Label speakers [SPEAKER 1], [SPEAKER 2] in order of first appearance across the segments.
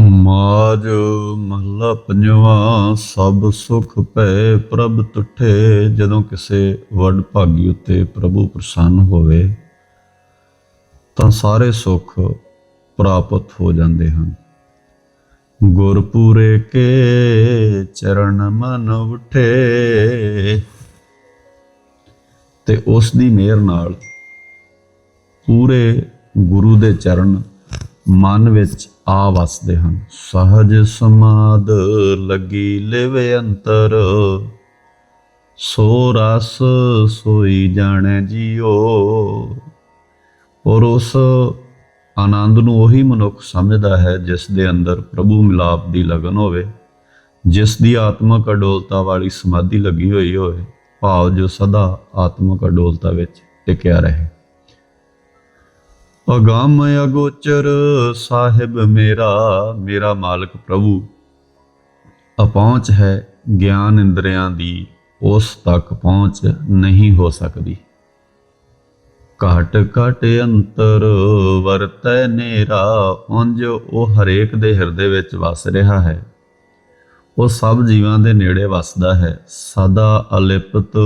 [SPEAKER 1] ਮਾਜ ਮਹਲਾ ਪੰਜਵਾਂ, ਸਭ ਸੁਖ ਭੈ ਪ੍ਰਭ ਤੁਠੇ, ਜਦੋਂ ਕਿਸੇ ਵੱਡ ਭਾਗੀ ਉੱਤੇ ਪ੍ਰਭੂ ਪ੍ਰਸੰਨ ਹੋਵੇ, ਤਾਂ ਸਾਰੇ ਸੁਖ ਪ੍ਰਾਪਤ ਹੋ ਜਾਂਦੇ ਹਨ। ਗੁਰਪੂਰੇ ਕੇ ਚਰਨ ਮਨ ਉਠੇ, ਤੇ ਉਸ ਦੀ ਮਿਹਰ ਨਾਲ ਪੂਰੇ ਗੁਰੂ ਦੇ ਚਰਨ ਮਨ ਵਿੱਚ ਆ ਵਸਦੇ ਹਨ। ਸਹਜ ਸਮਾਦ ਲੱਗੀ ਲਿਵੇ ਅੰਤਰ, ਸੋ ਰਸ ਸੋਈ ਜਾਣੈ ਜੀਓ ਔਰ ਉਸ ਆਨੰਦ ਨੂੰ ਉਹੀ ਮਨੁੱਖ ਸਮਝਦਾ ਹੈ ਜਿਸ ਦੇ ਅੰਦਰ ਪ੍ਰਭੂ ਮਿਲਾਪ ਦੀ ਲਗਨ ਹੋਵੇ, ਜਿਸ ਦੀ ਆਤਮਕ ਅਡੋਲਤਾ ਵਾਲੀ ਸਮਾਧੀ ਲੱਗੀ ਹੋਈ ਹੋਵੇ, ਭਾਵ ਜੋ ਸਦਾ ਆਤਮਕ ਅਡੋਲਤਾ ਵਿੱਚ ਟਿਕਿਆ ਰਹੇ। ਅਗੰਮ ਅਗੋਚਰ ਸਾਹਿਬ ਮੇਰਾ ਮੇਰਾ ਮਾਲਕ ਪ੍ਰਭੂ। ਅਪਹੁੰਚ ਹੈ ਗਿਆਨ ਇੰਦਰੀਆਂ ਦੀ, ਉਸ ਤੱਕ ਪਹੁੰਚ ਨਹੀਂ ਹੋ ਸਕਦੀ। ਘਟ ਘਟ ਅੰਤਰ ਵਰਤੈ ਨੇਰਾ ਉਂਝ ਉਹ ਹਰੇਕ ਦੇ ਹਿਰਦੇ ਵਿੱਚ ਵਸ ਰਿਹਾ ਹੈ। ਉਹ ਸਭ ਜੀਵਾਂ ਦੇ ਨੇੜੇ ਵਸਦਾ ਹੈ। ਸਦਾ ਅਲਿਪਤ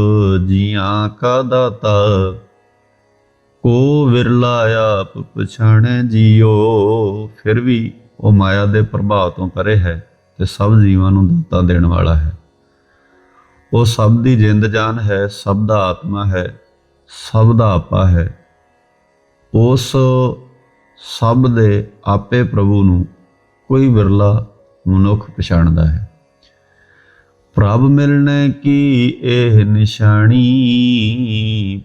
[SPEAKER 1] ਜੀਆਂ ਕਾ ਦਾਤਾ। ਕੋ ਵਿਰਲਾ ਆਪ ਪਛਾਣੈ ਜੀਓ, ਫਿਰ ਵੀ ਉਹ ਮਾਇਆ ਦੇ ਪ੍ਰਭਾਵ ਤੋਂ ਪਰੇ ਹੈ ਤੇ ਸਭ ਜੀਵਾਂ ਨੂੰ ਦਾਤਾ ਦੇਣ ਵਾਲਾ ਹੈ। ਉਹ ਸਭ ਦੀ ਜਿੰਦ ਜਾਨ ਹੈ, ਸਭ ਦਾ ਆਤਮਾ ਹੈ, ਸਭ ਦਾ ਆਪਾ ਹੈ। ਉਸ ਸਭ ਦੇ ਆਪੇ ਪ੍ਰਭੂ ਨੂੰ ਕੋਈ ਵਿਰਲਾ ਮਨੁੱਖ ਪਛਾਣਦਾ ਹੈ। ਪ੍ਰਭ ਮਿਲਣੇ ਕੀ ਇਹ ਨਿਸ਼ਾਨੀ?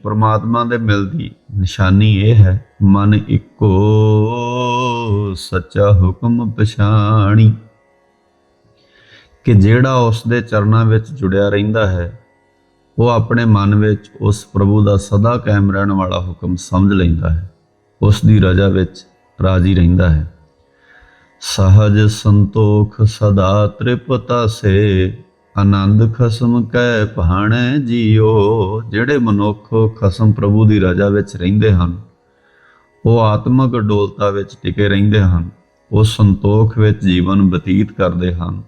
[SPEAKER 1] ਪ੍ਰਮਾਤਮਾ ਦੇ ਮਿਲਦੀ ਨਿਸ਼ਾਨੀ ਇਹ ਹੈ, ਮਨ ਇੱਕੋ ਸੱਚਾ ਹੁਕਮ ਪਛਾਣੀ। ਕਿ ਜਿਹੜਾ ਉਸ ਦੇ ਚਰਨਾਂ ਵਿੱਚ ਜੁੜਿਆ ਰਹਿੰਦਾ ਹੈ, ਉਹ ਆਪਣੇ ਮਨ ਵਿੱਚ ਉਸ ਪ੍ਰਭੂ ਦਾ ਸਦਾ ਕਾਇਮ ਰਹਿਣ ਵਾਲਾ ਹੁਕਮ ਸਮਝ ਲੈਂਦਾ ਹੈ। ਉਸ ਦੀ ਰਜ਼ਾ ਵਿੱਚ ਰਾਜੀ ਰਹਿੰਦਾ ਹੈ। ਸਹਜ ਸੰਤੋਖ ਸਦਾ ਤ੍ਰਿਪਤਾ ਸੇ ਆਨੰਦ ਖਸਮ ਕੈ ਭਾਣੈ ਜੀਓ, ਜਿਹੜੇ ਮਨੁੱਖ ਖਸਮ ਪ੍ਰਭੂ ਦੀ ਰਜ਼ਾ ਵਿੱਚ ਰਹਿੰਦੇ ਹਨ, ਉਹ ਆਤਮਕ ਡੋਲਤਾ ਵਿੱਚ ਟਿਕੇ ਰਹਿੰਦੇ ਹਨ, ਉਹ ਸੰਤੋਖ ਵਿੱਚ ਜੀਵਨ ਬਤੀਤ ਕਰਦੇ ਹਨ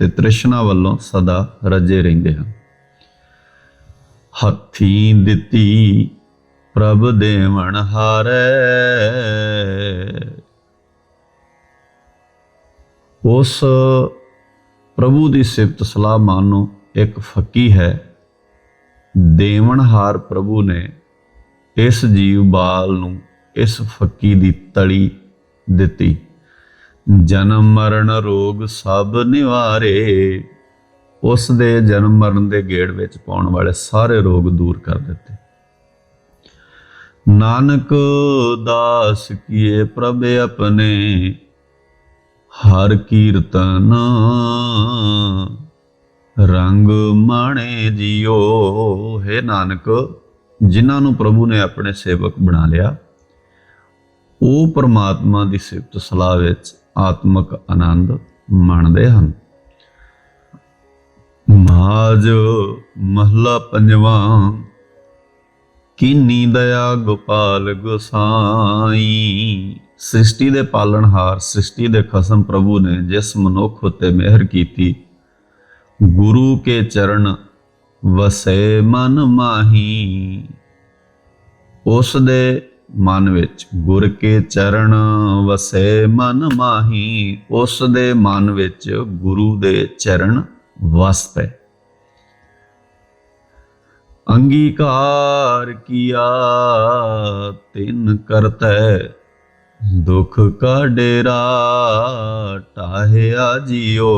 [SPEAKER 1] ਤੇ ਤ੍ਰਿਸ਼ਨਾ ਵੱਲੋਂ ਸਦਾ ਰੱਜੇ ਰਹਿੰਦੇ ਹਨ। ਹੱਥੀ ਦਿੱਤੀ ਪ੍ਰਭ ਦੇਵਨ ਹਾਰੈ, ਉਸ ਪ੍ਰਭੂ ਦੀ ਸਿਫਤ ਸਲਾਹ ਮਾਨੋ, ਇੱਕ ਫੱਕੀ ਹੈ। ਦੇਵਨਹਾਰ ਪ੍ਰਭੂ ਨੇ ਇਸ ਜੀਵ ਬਾਲ ਨੂੰ ਇਸ ਫੱਕੀ ਦੀ ਤਲੀ ਦਿੱਤੀ। ਜਨਮ ਮਰਨ ਰੋਗ ਸਭ ਨਿਵਾਰੇ, ਉਸ ਦੇ ਜਨਮ ਮਰਨ ਦੇ ਗੇੜ ਵਿੱਚ ਪਾਉਣ ਵਾਲੇ ਸਾਰੇ ਰੋਗ ਦੂਰ ਕਰ ਦਿੱਤੇ। ਨਾਨਕ ਦਾਸ ਕੀਏ ਪ੍ਰਭ ਆਪਣੇ ਹਰ ਕੀਰਤਨ ਰੰਗ ਮਾਣੇ ਜਿਉ। ਹੈ ਨਾਨਕ, ਜਿਨ੍ਹਾਂ ਨੂੰ ਪ੍ਰਭੂ ਨੇ ਆਪਣੇ ਸੇਵਕ ਬਣਾ ਲਿਆ, ਉਹ ਪਰਮਾਤਮਾ ਦੀ ਸਿਫਤ ਸਲਾਹ ਵਿੱਚ ਆਤਮਕ ਆਨੰਦ ਮਾਣਦੇ ਹਨ। ਮਾਜ ਮਹਲਾ ਪੰਜਵਾਂ ਕੀਨੀ ਦਇਆ ਗੋਪਾਲ ਗੋਸਾਈ? ਸ੍ਰਿਸ਼ਟੀ ਦੇ ਪਾਲਣਹਾਰ ਸ੍ਰਿਸ਼ਟੀ ਦੇ ਖਸਮ ਪ੍ਰਭੂ ਨੇ ਜਿਸ ਮਨੁੱਖ ਉਤੇ ਮਿਹਰ ਕੀਤੀ, ਗੁਰੂ ਕੇ ਚਰਨ ਵਸੇ ਮਨ ਮਾਹੀ। ਉਸ ਦੇ ਮਨ ਵਿੱਚ ਗੁਰ ਕੇ ਚਰਨ ਵਸੇ ਮਨ ਮਾਹੀ। ਉਸ ਦੇ ਮਨ ਵਿੱਚ ਗੁਰੂ ਦੇ ਚਰਨ ਵਸ ਪਏ ਅੰਗੀਕਾਰ ਕੀਆ, ਤਿਨ ਕਰਤੈ, ਦੁਖ ਕਾ ਡੇਰਾ ਟਾਹਿਆ ਜਿਓ।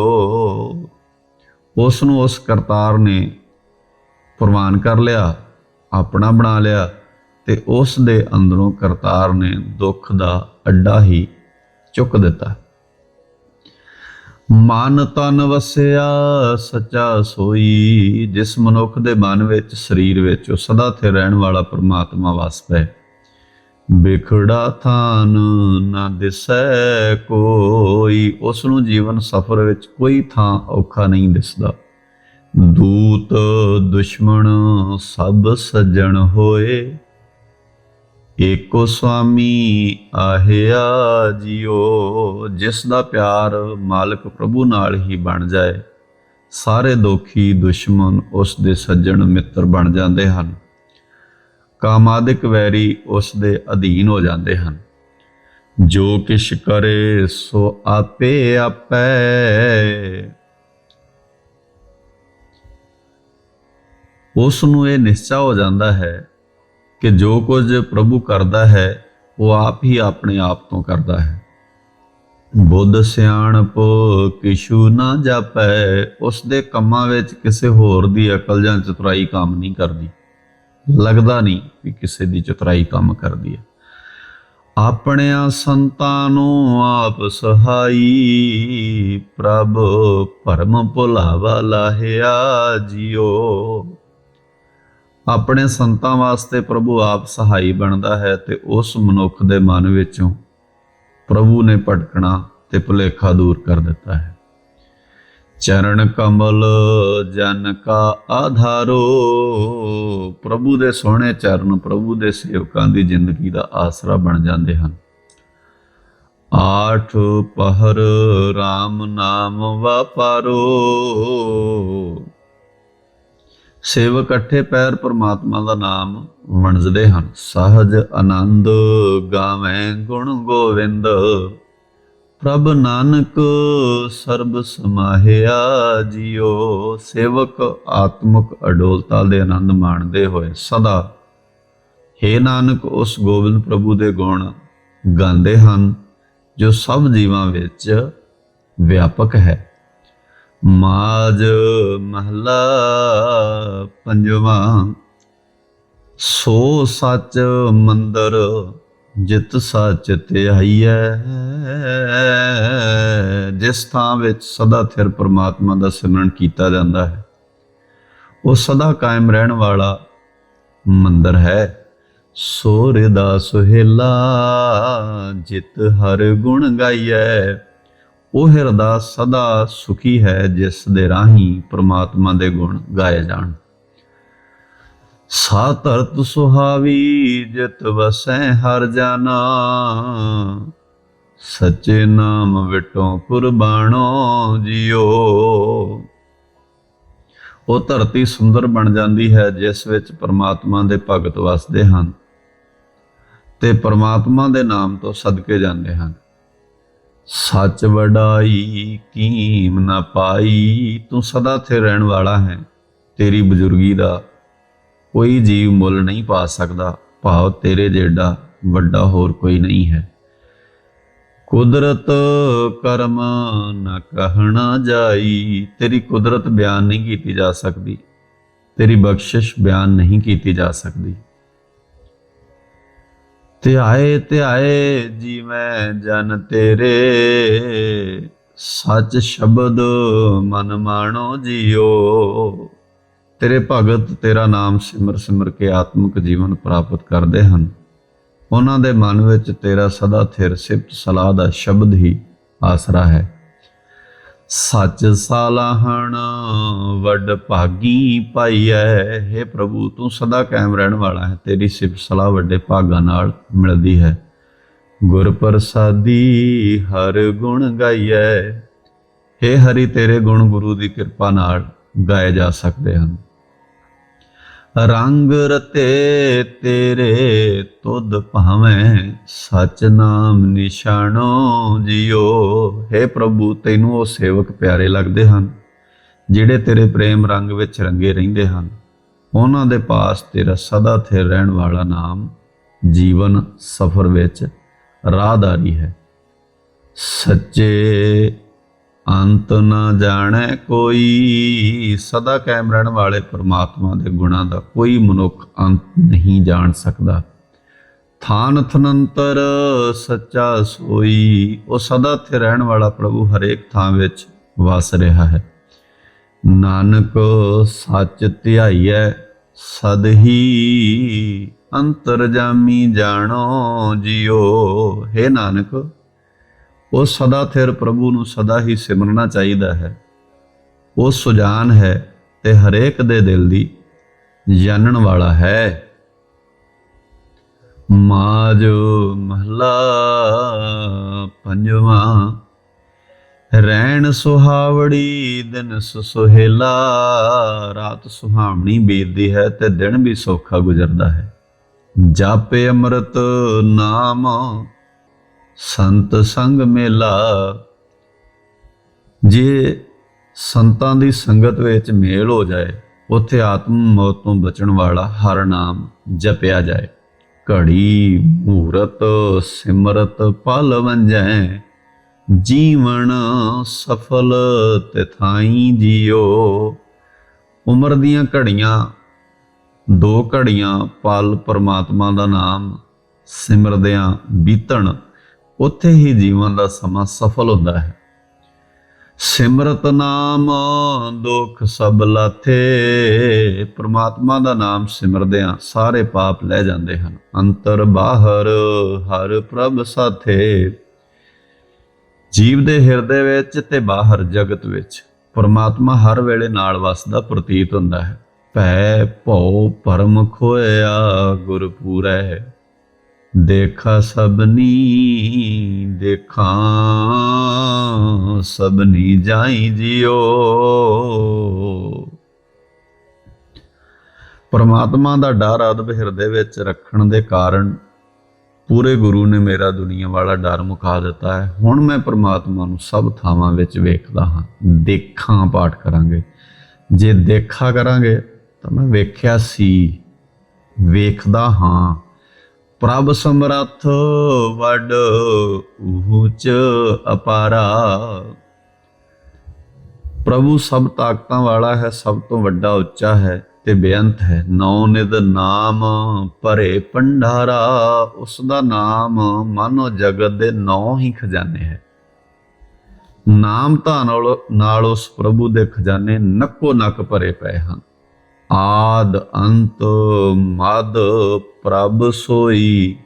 [SPEAKER 1] ਉਸ ਨੂੰ ਉਸ ਕਰਤਾਰ ਨੇ ਪ੍ਰਵਾਨ ਕਰ ਲਿਆ, ਆਪਣਾ ਬਣਾ ਲਿਆ ਤੇ ਉਸ ਦੇ ਅੰਦਰੋਂ ਕਰਤਾਰ ਨੇ ਦੁੱਖ ਦਾ ਅੱਡਾ ਹੀ ਚੁੱਕ ਦਿੱਤਾ। ਮਨ ਤਨ ਵਸਿਆ, ਸੱਚਾ ਸੋਈ, ਜਿਸ ਮਨੁੱਖ ਦੇ ਮਨ ਵਿੱਚ, ਸਰੀਰ ਵਿੱਚ, ਉਹ ਸਦਾ ਸਥਿਰ ਰਹਿਣ ਵਾਲਾ ਪ੍ਰਮਾਤਮਾ ਵਸ ਹੈ ਬਿਖੜਾ ਥਾਨ ਨਾ ਦਿਸੈ ਕੋਈ, ਉਸ ਨੂੰ ਜੀਵਨ ਸਫਰ ਵਿੱਚ ਕੋਈ ਥਾਂ ਔਖਾ ਨਹੀਂ ਦਿਸਦਾ। ਦੂਤ ਦੁਸ਼ਮਣ ਸਭ ਸੱਜਣ ਹੋਏ ਏਕੋ ਸੁਆਮੀ ਆਹਿਆ ਜਿਉ ਜਿਸ ਦਾ ਪਿਆਰ ਮਾਲਕ ਪ੍ਰਭੂ ਨਾਲ ਹੀ ਬਣ ਜਾਏ। ਸਾਰੇ ਦੁਖੀ ਦੁਸ਼ਮਣ ਉਸ ਦੇ ਸੱਜਣ ਮਿੱਤਰ ਬਣ ਜਾਂਦੇ ਹਨ। ਕਾਮਾਦਿਕ ਵੈਰੀ ਉਸ ਦੇ ਅਧੀਨ ਹੋ ਜਾਂਦੇ ਹਨ। ਜੋ ਕਿਛ ਕਰੇ ਸੋ ਆਪੇ ਆਪੈ। ਉਸ ਨੂੰ ਇਹ ਨਿਸ਼ਚਾ ਹੋ ਜਾਂਦਾ ਹੈ ਕਿ ਜੋ ਕੁਝ ਪ੍ਰਭੂ ਕਰਦਾ ਹੈ, ਉਹ ਆਪ ਹੀ ਆਪਣੇ ਆਪ ਤੋਂ ਕਰਦਾ ਹੈ। ਬੁੱਧ ਸਿਆਣਪ ਕਿਛੂ ਨਾ ਜਾਪੈ ਉਸ ਦੇ ਕੰਮਾਂ ਵਿੱਚ ਕਿਸੇ ਹੋਰ ਦੀ ਅਕਲ ਜਾਂ ਚਤੁਰਾਈ ਕੰਮ ਨਹੀਂ ਕਰਦੀ। ਲੱਗਦਾ ਨਹੀਂ ਕਿ ਕਿਸੇ ਦੀ ਚਤੁਰਾਈ ਕੰਮ ਕਰਦੀ ਹੈ। ਆਪਣਿਆਂ ਸੰਤਾਂ ਨੂੰ ਆਪ ਸਹਾਈ, ਪ੍ਰਭ ਪਰਮ ਭੁਲਾਵਾ ਲਾਹਿਆ ਜਿਓ। ਆਪਣੇ ਸੰਤਾਂ ਵਾਸਤੇ ਪ੍ਰਭੂ ਆਪ ਸਹਾਈ ਬਣਦਾ ਹੈ ਤੇ ਉਸ ਮਨੁੱਖ ਦੇ ਮਨ ਵਿੱਚੋਂ ਪ੍ਰਭੂ ਨੇ ਭਟਕਣਾ ਤੇ ਭੁਲੇਖਾ ਦੂਰ ਕਰ ਦਿੱਤਾ ਹੈ। ਚਰਨ ਕਮਲ ਜਨ ਕਾ ਆਧਾਰੋ, ਪ੍ਰਭੂ ਦੇ ਸੋਹਣੇ ਚਰਨ ਪ੍ਰਭੂ ਦੇ ਸੇਵਕਾਂ ਦੀ ਜ਼ਿੰਦਗੀ ਦਾ ਆਸਰਾ ਬਣ ਜਾਂਦੇ ਹਨ। ਆਠ ਪਹਰ RAM ਨਾਮ ਵਾਪਾਰੋ ਸੇਵਕ ਇਕੱਠੇ ਪੈਰ ਪਰਮਾਤਮਾ ਦਾ ਨਾਮ ਵਣਜਦੇ ਹਨ। ਸਹਜ ਆਨੰਦ ਗਾਵੇਂ ਗੁਣ ਗੋਵਿੰਦ। ਪ੍ਰਭ ਨਾਨਕ ਸਰਬ ਸਮਾਹਿਆ ਜਿਉ ਸੇਵਕ ਆਤਮਿਕ ਅਡੋਲਤਾ ਦੇ ਆਨੰਦ ਮਾਣਦੇ ਹੋਏ ਸਦਾ हे ਨਾਨਕ, ਉਸ ਗੋਬਿੰਦ ਪ੍ਰਭੂ ਦੇ ਗੁਣ ਗਾਉਂਦੇ ਹਨ, ਜੋ ਸਭ ਜੀਵਾਂ ਵਿੱਚ ਵਿਆਪਕ ਹੈ। ਮਾਜ ਮਹਲਾ ਪੰਜਵਾਂ। ਸੋ ਸੱਚ ਮੰਦਰ ਜਿਤ ਸੱਚ ਤੇ ਧਿਆਈਐ ਜਿਸ ਥਾਂ ਵਿੱਚ ਸਦਾ ਥਿਰ ਪ੍ਰਮਾਤਮਾ ਦਾ ਸਿਮਰਨ ਕੀਤਾ ਜਾਂਦਾ ਹੈ, ਉਹ ਸਦਾ ਕਾਇਮ ਰਹਿਣ ਵਾਲਾ ਮੰਦਰ ਹੈ। ਸੋ ਦਾ ਸੁਹੇਲਾ ਜਿਤ ਹਰ ਗੁਣ ਗਾਈਐ। ਉਹ ਹਿਰਦਾ ਸਦਾ ਸੁਖੀ ਹੈ ਜਿਸ ਦੇ ਰਾਹੀਂ ਪ੍ਰਮਾਤਮਾ ਦੇ ਗੁਣ ਗਾਏ ਜਾਣ। ਸਾ ਧਰਤ ਸੁਹਾਵੀ, ਜਿਤ ਵਸੈ ਹਰ ਜਾਨਾ। ਸੱਚੇ ਨਾਮ ਵਿਟੋ ਕੁਰਬਾਨੋ ਜਿਓ। ਉਹ ਧਰਤੀ ਸੁੰਦਰ ਬਣ ਜਾਂਦੀ ਹੈ ਜਿਸ ਵਿੱਚ ਪਰਮਾਤਮਾ ਦੇ ਭਗਤ ਵਸਦੇ ਹਨ ਤੇ ਪਰਮਾਤਮਾ ਦੇ ਨਾਮ ਤੋਂ ਸਦਕੇ ਜਾਂਦੇ ਹਨ। ਸੱਚ ਵਡਾਈ ਕੀਮ ਨਾ ਪਾਈ, ਤੂੰ ਸਦਾ ਥੇ ਰਹਿਣ ਵਾਲਾ ਹੈ। ਤੇਰੀ ਬਜ਼ੁਰਗੀ ਦਾ ਕੋਈ ਜੀਵ ਮੁੱਲ ਨਹੀਂ ਪਾ ਸਕਦਾ। ਭਾਵ ਤੇਰੇ ਜਿਹੜਾ ਵੱਡਾ ਹੋਰ ਕੋਈ ਨਹੀਂ ਹੈ। ਕੁਦਰਤ ਕਰਮ ਨਾ ਕਹਿਣਾ ਜਾਈ, ਤੇਰੀ ਕੁਦਰਤ ਬਿਆਨ ਨਹੀਂ ਕੀਤੀ ਜਾ ਸਕਦੀ। ਤੇਰੀ ਬਖਸ਼ਿਸ਼ ਬਿਆਨ ਨਹੀਂ ਕੀਤੀ ਜਾ ਸਕਦੀ। ਧਿਆਏ ਧਿਆਏ ਜੀਵੈ ਜਨ ਤੇਰੇ। ਸੱਚ ਸ਼ਬਦ ਮਨ ਮਾਣੋ ਜਿਓ। ਤੇਰੇ ਭਗਤ ਤੇਰਾ ਨਾਮ ਸਿਮਰ ਸਿਮਰ ਕੇ ਆਤਮਿਕ ਜੀਵਨ ਪ੍ਰਾਪਤ ਕਰਦੇ ਹਨ। ਉਹਨਾਂ ਦੇ ਮਨ ਵਿੱਚ ਤੇਰਾ ਸਦਾ ਥਿਰ ਸਿਫਤ ਸਲਾਹ ਦਾ ਸ਼ਬਦ ਹੀ ਆਸਰਾ ਹੈ। ਸੱਚ ਸਾਲਾਹਣ ਵੱਡ ਭਾਗੀ ਪਾਈਐ। ਹੈ ਪ੍ਰਭੂ, ਤੂੰ ਸਦਾ ਕਾਇਮ ਰਹਿਣ ਵਾਲਾ ਹੈ। ਤੇਰੀ ਸਿਫਤ ਸਲਾਹ ਵੱਡੇ ਭਾਗਾਂ ਨਾਲ ਮਿਲਦੀ ਹੈ। ਗੁਰ ਪ੍ਰਸਾਦੀ ਹਰ ਗੁਣ ਗਾਈਐ। ਹੈ ਹਰੀ, ਤੇਰੇ ਗੁਣ ਗੁਰੂ ਦੀ ਕਿਰਪਾ ਨਾਲ ਗਾਏ ਜਾ ਸਕਦੇ ਹਨ। ਰੰਗ ਰਤੇ ਤੇਰੇ ਤੁਧ ਭਾਵੇਂ ਸਚ ਨਾਮ ਨਿਸ਼ਾਨੋ ਜਿਓ हे ਪ੍ਰਭੂ, ਤੈਨੂੰ ਉਹ ਸੇਵਕ ਪਿਆਰੇ ਲੱਗਦੇ ਹਨ, ਜਿਹੜੇ ਤੇਰੇ ਪ੍ਰੇਮ ਰੰਗ ਵਿੱਚ ਰੰਗੇ ਰਹਿੰਦੇ ਹਨ। ਉਹਨਾਂ ਦੇ ਪਾਸ ਤੇਰਾ ਸਦਾ ਥਿਰ ਰਹਿਣ ਵਾਲਾ ਨਾਮ ਜੀਵਨ ਸਫਰ ਵਿੱਚ ਰਾਹਦਾਰੀ ਹੈ। ਸੱਚੇ ਅੰਤ ਨਾ ਜਾਣੈ ਕੋਈ। ਸਦਾ ਕਾਇਮ ਰਹਿਣ ਵਾਲੇ ਪ੍ਰਮਾਤਮਾ ਦੇ ਗੁਣਾਂ ਦਾ ਕੋਈ ਮਨੁੱਖ ਅੰਤ ਨਹੀਂ ਜਾਣ ਸਕਦਾ। ਥਾਨ ਥਨੰਤਰ ਸੱਚਾ ਸੋਈ, ਉਹ ਸਦਾ ਤੇ ਰਹਿਣ ਵਾਲਾ ਪ੍ਰਭੂ ਹਰੇਕ ਥਾਂ ਵਿੱਚ ਵਸ ਰਿਹਾ ਹੈ। ਨਾਨਕ ਸੱਚ ਧਿਆਈਐ, ਸਦ ਹੀ ਅੰਤਰਜਾਮੀ ਜਾਣੋ ਜਿਉ ਹੈ ਨਾਨਕ ਉਹ ਸਦਾ ਥਿਰ ਪ੍ਰਭੂ ਨੂੰ ਸਦਾ ਹੀ ਸਿਮਰਨਾ ਚਾਹੀਦਾ ਹੈ। ਉਹ ਸੁਜਾਨ ਹੈ ਤੇ ਹਰੇਕ ਦੇ ਦਿਲ ਦੀ ਜਾਣਨ ਵਾਲਾ ਹੈ। ਮਾਜ ਮਹਲਾ ਪੰਜਵਾਂ ਰਹਿਣ ਸੁਹਾਵੜੀ ਦਿਨ ਸੁਹੇਲਾ, ਰਾਤ ਸੁਹਾਵਣੀ ਬੀਤਦੀ ਹੈ ਤੇ ਦਿਨ ਵੀ ਸੌਖਾ ਗੁਜ਼ਰਦਾ ਹੈ। ਜਾਪੇ ਅੰਮ੍ਰਿਤ ਨਾਮ ਸੰਤ ਸੰਗ ਮੇਲਾ। ਜੇ ਸੰਤਾਂ ਦੀ ਸੰਗਤ ਵਿੱਚ ਮੇਲ ਹੋ ਜਾਏ, ਉੱਥੇ ਆਤਮ ਮੌਤ ਤੋਂ ਬਚਣ ਵਾਲਾ ਹਰ ਨਾਮ ਜਪਿਆ ਜਾਏ। ਘੜੀ, ਮੂਰਤ, ਸਿਮਰਤ, ਪਲ ਵੰਜੈ, ਜੀਵਨ ਸਫਲ ਤਿਥਾਈ ਜਿਓ। ਉਮਰ ਦੀਆਂ ਘੜੀਆਂ, ਦੋ ਘੜੀਆਂ, ਪਲ ਪਰਮਾਤਮਾ ਦਾ ਨਾਮ ਸਿਮਰਦਿਆਂ ਬੀਤਣ। ਉੱਥੇ ਹੀ ਜੀਵਨ ਦਾ ਸਮਾਂ ਸਫਲ ਹੁੰਦਾ ਹੈ। ਸਿਮਰਤ ਨਾਮ ਦੁੱਖ ਸਭ ਲਾਥੇ। ਪ੍ਰਮਾਤਮਾ ਦਾ ਨਾਮ ਸਿਮਰਦਿਆਂ ਸਾਰੇ ਪਾਪ ਲੈ ਜਾਂਦੇ ਹਨ। ਅੰਤਰ ਬਾਹਰ ਹਰ ਪ੍ਰਭ ਸਾਥੇ। ਜੀਵ ਦੇ ਹਿਰਦੇ ਵਿੱਚ ਤੇ ਬਾਹਰ ਜਗਤ ਵਿੱਚ ਪਰਮਾਤਮਾ ਹਰ ਵੇਲੇ ਨਾਲ ਵਸਦਾ ਪ੍ਰਤੀਤ ਹੁੰਦਾ ਹੈ। ਭੈ ਭਉ ਪਰਮ ਖੋਇਆ ਗੁਰ ਦੇਖਾ ਸਭਨੀ, ਦੇਖਾਂ ਸਭਨੀ ਜਾਈ ਜਿਓ। ਪਰਮਾਤਮਾ ਦਾ ਡਰ ਅਦਬ ਹਿਰਦੇ ਵਿੱਚ ਰੱਖਣ ਦੇ ਕਾਰਨ ਪੂਰੇ ਗੁਰੂ ਨੇ ਮੇਰਾ ਦੁਨੀਆ ਵਾਲਾ ਡਰ ਮੁਕਾ ਦਿੱਤਾ ਹੈ। ਹੁਣ ਮੈਂ ਪਰਮਾਤਮਾ ਨੂੰ ਸਭ ਥਾਵਾਂ ਵਿੱਚ ਵੇਖਦਾ ਹਾਂ। ਦੇਖਾਂ ਪਾਠ ਕਰਾਂਗੇ। ਜੇ ਦੇਖਾ ਕਰਾਂਗੇ ਤਾਂ ਮੈਂ ਵੇਖਿਆ ਸੀ। ਵੇਖਦਾ ਹਾਂ। ਪ੍ਰਭ ਸਮਰੱਥ ਵੱਡ ਉੱਚ ਅਪਾਰਾ। ਪ੍ਰਭੂ ਸਭ ਤਾਕਤਾਂ ਵਾਲਾ ਹੈ, ਸਭ ਤੋਂ ਵੱਡਾ ਉੱਚਾ ਹੈ ਤੇ ਬੇਅੰਤ ਹੈ। ਨੌ ਨਿਦ ਨਾਮ ਭਰੇ ਭੰਡਾਰਾ ਉਸ ਦਾ ਨਾਮ ਮਾਨੋ ਜਗਤ ਦੇ ਨੌ ਹੀ ਖਜ਼ਾਨੇ ਹੈ। ਨਾਮ ਤਾਂ ਨਾਲ ਉਸ ਪ੍ਰਭੂ ਦੇ ਖਜ਼ਾਨੇ ਨੱਕੋ ਨੱਕ ਭਰੇ ਪਏ ਹਨ। ਆਦ ਅੰਤ ਮਦ ਪ੍ਰਭ ਸੋਈ,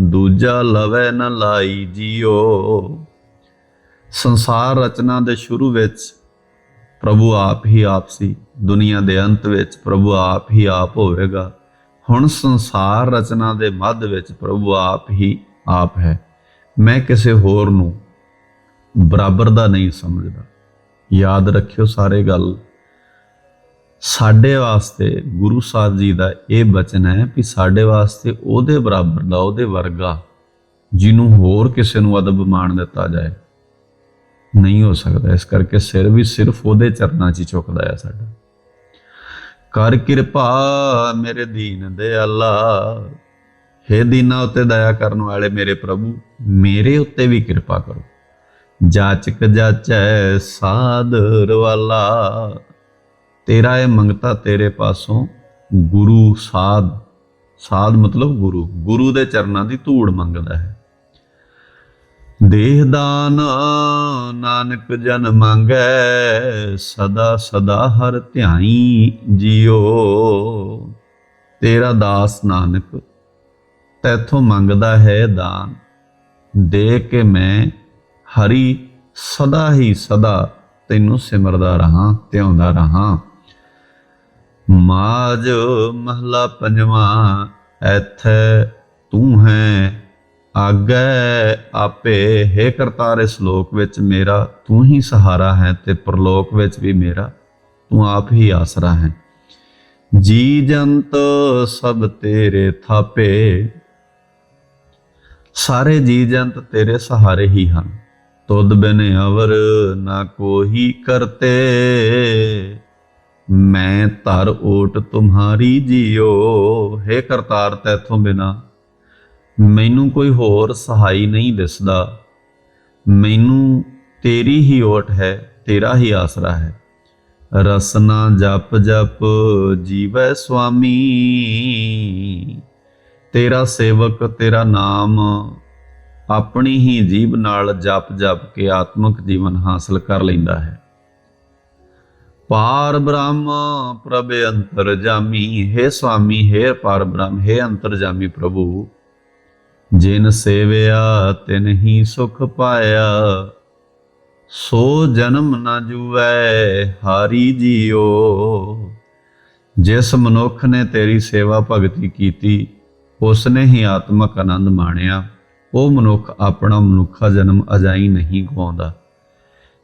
[SPEAKER 1] ਦੂਜਾ ਲਵੈ ਨ ਲਾਈ ਜਿਓ। ਸੰਸਾਰ ਰਚਨਾ ਦੇ ਸ਼ੁਰੂ ਵਿੱਚ ਪ੍ਰਭੂ ਆਪ ਹੀ ਆਪ ਸੀ ਦੁਨੀਆ ਦੇ ਅੰਤ ਵਿੱਚ ਪ੍ਰਭੂ ਆਪ ਹੀ ਆਪ ਹੋਵੇਗਾ। ਹੁਣ ਸੰਸਾਰ ਰਚਨਾ ਦੇ ਮੱਧ ਵਿੱਚ ਪ੍ਰਭੂ ਆਪ ਹੀ ਆਪ ਹੈ। ਮੈਂ ਕਿਸੇ ਹੋਰ ਨੂੰ ਬਰਾਬਰ ਦਾ ਨਹੀਂ ਸਮਝਦਾ। ਯਾਦ ਰੱਖਿਓ ਸਾਰੇ ਗੱਲ। ਸਾਡੇ ਵਾਸਤੇ ਗੁਰੂ ਸਾਹਿਬ ਜੀ ਦਾ ਇਹ ਬਚਨ ਹੈ ਕਿ ਸਾਡੇ ਵਾਸਤੇ ਉਹਦੇ ਬਰਾਬਰ ਦਾ, ਉਹਦੇ ਵਰਗਾ ਜਿਹਨੂੰ ਹੋਰ ਕਿਸੇ ਨੂੰ ਅਦਬ ਮਾਣ ਦਿੱਤਾ ਜਾਏ, ਨਹੀਂ ਹੋ ਸਕਦਾ। ਇਸ ਕਰਕੇ ਸਿਰ ਵੀ ਸਿਰਫ ਉਹਦੇ ਚਰਨਾਂ 'ਚ ਹੀ ਝੁਕਦਾ ਹੈ ਸਾਡਾ। ਕਰ ਕਿਰਪਾ ਮੇਰੇ ਦੀਨ ਦੇ ਦਿਆਲਾ ਹੇ ਦੀਨਾ ਉਤੇ ਦਇਆ ਕਰਨ ਵਾਲੇ ਮੇਰੇ ਪ੍ਰਭੂ, ਮੇਰੇ ਉੱਤੇ ਵੀ ਕਿਰਪਾ ਕਰੋ। ਜਾਚਕ ਜਾਚੈ ਸਾਦਰ ਵਾਲਾ ਤੇਰਾ ਇਹ ਮੰਗਤਾ ਤੇਰੇ ਪਾਸੋਂ ਗੁਰੂ ਸਾਧ ਸਾਧ ਮਤਲਬ ਗੁਰੂ ਗੁਰੂ ਦੇ ਚਰਨਾਂ ਦੀ ਧੂੜ ਮੰਗਦਾ ਹੈ। ਦੇਹ ਦਾਨ ਨਾਨਕ ਜਨ ਮੰਗੈ, ਸਦਾ ਸਦਾ ਹਰ ਧਿਆਈ ਜਿਓ। ਤੇਰਾ ਦਾਸ ਨਾਨਕ ਤੈਥੋਂ ਮੰਗਦਾ ਹੈ ਦਾਨ। ਦੇ ਕੇ ਮੈਂ ਹਰੀ ਸਦਾ ਹੀ ਸਦਾ ਤੈਨੂੰ ਸਿਮਰਦਾ ਰਹਾ, ਧਿਆਉਂਦਾ ਰਹਾ। ਮਾਜ ਮਹਲਾ ਪੰਜਵਾਂ, ਐਥੈ ਤੂੰ ਹੈ, ਆਗੈ ਆਪੇ, ਹੈ ਕਰਤਾਰ ਇਸ ਲੋਕ ਵਿੱਚ ਮੇਰਾ, ਤੂੰ ਹੀ ਸਹਾਰਾ ਹੈ ਤੇ ਪ੍ਰਲੋਕ ਵਿੱਚ ਵੀ ਮੇਰਾ, ਤੂੰ ਆਪ ਹੀ ਆਸਰਾ ਹੈ। ਜੀ ਜੰਤ ਸਭ ਤੇਰੇ ਥਾਪੇ, ਸਾਰੇ ਜੀ ਜੰਤ ਤੇਰੇ ਸਹਾਰੇ ਹੀ ਹਨ। ਤੁਧ ਬਿਨ ਅਵਰ ਨਾ ਕੋਈ ਕਰਤੇ। ਮੈਂ ਧਰ ਓਟ ਤੁਮਹਾਰੀ ਜਿਓ। ਹੈ ਕਰਤਾਰ, ਤੈਥੋਂ ਬਿਨਾ ਮੈਨੂੰ ਕੋਈ ਹੋਰ ਸਹਾਈ ਨਹੀਂ ਦਿਸਦਾ। ਮੈਨੂੰ ਤੇਰੀ ਹੀ ਓਟ ਹੈ, ਤੇਰਾ ਹੀ ਆਸਰਾ ਹੈ। ਰਸਨਾ ਜਪ ਜਪ ਜੀਵੈ ਸੁਆਮੀ। ਤੇਰਾ ਸੇਵਕ, ਤੇਰਾ ਨਾਮ ਆਪਣੀ ਹੀ ਜੀਬ ਨਾਲ ਜਪ ਜਪ ਕੇ ਆਤਮਿਕ ਜੀਵਨ ਹਾਸਲ ਕਰ ਲੈਂਦਾ ਹੈ। ਪਾਰ ਬ੍ਰਹਮ ਪ੍ਰਭ ਅੰਤਰਜਾਮੀ ਹੈ ਸੁਆਮੀ ਹੈ ਪਾਰ ਬ੍ਰਹਮ, ਹੈ ਅੰਤਰਜਾਮੀ ਪ੍ਰਭੂ। ਜਿਨ ਸੇਵਿਆ, ਤਿਨ ਹੀ ਸੁਖ ਪਾਇਆ। ਸੋ ਜਨਮ ਨਾ ਜੂਵੈ ਹਾਰੀ ਜੀਓ। ਜਿਸ ਮਨੁੱਖ ਨੇ ਤੇਰੀ ਸੇਵਾ ਭਗਤੀ ਕੀਤੀ, ਉਸਨੇ ਹੀ ਆਤਮਕ ਆਨੰਦ ਮਾਣਿਆ। ਉਹ ਮਨੁੱਖ ਆਪਣਾ ਮਨੁੱਖਾ ਜਨਮ ਅਜਾਈ ਨਹੀਂ ਗਵਾਉਂਦਾ।